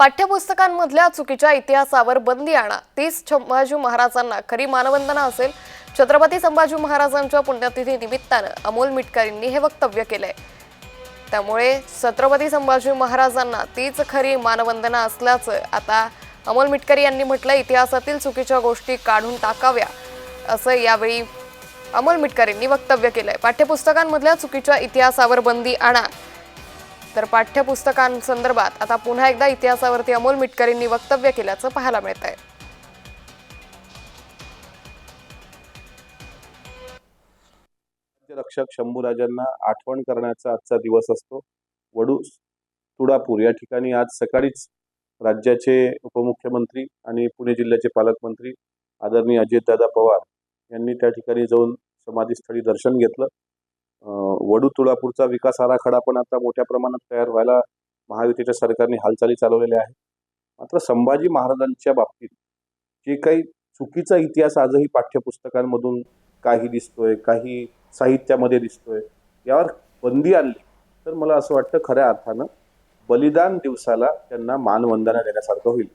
पाठ्यपुस्तकांमधल्या चुकीच्या इतिहासावर बंदी आणा. तीच संभाजी महाराजांना खरी मानवंदना असेल छत्रपती संभाजी महाराजांच्या पुण्यतिथी निमित्तानं अमोल मिटकरींनी हे वक्तव्य केलंय. त्यामुळे छत्रपती संभाजी महाराजांना तीच खरी मानवंदना असल्याचं आता अमोल मिटकरी यांनी म्हटलं इतिहासातील चुकीच्या गोष्टी काढून टाकाव्या असं यावेळी अमोल मिटकरींनी वक्तव्य केलंय. पाठ्यपुस्तकांमधल्या चुकीच्या इतिहासावर बंदी आणा. तर पाठ्यपुस्तकांसंदर्भात आता पुन्हा एकदा इतिहासावरती अमोल मिटकरींनी वक्तव्य केल्याचं पाहायला मिळत आहे रक्षक शंभूराजांना आठवण करण्याचा आजचा दिवस असतो. वडू तुळापूर या ठिकाणी आज सकाळीच राज्याचे उपमुख्यमंत्री आणि पुणे जिल्ह्याचे पालकमंत्री आदरणीय अजितदादा पवार यांनी त्या ठिकाणी जाऊन समाधीस्थळी दर्शन घेतलं. वडू तुळापूरचा विकास आराखडा पण आता मोठ्या प्रमाणात तयार व्हायला महायुतीच्या सरकारने हालचाली चालवलेल्या आहेत. मात्र संभाजी महाराजांच्या बाबतीत जे काही चुकीचा इतिहास आजही पाठ्यपुस्तकांमधून काही दिसतोय काही साहित्यामध्ये दिसतोय यावर बंदी आणली तर मला असं वाटतं खऱ्या अर्थानं बलिदान दिवसाला त्यांना मानवंदना देण्यासारखं होईल.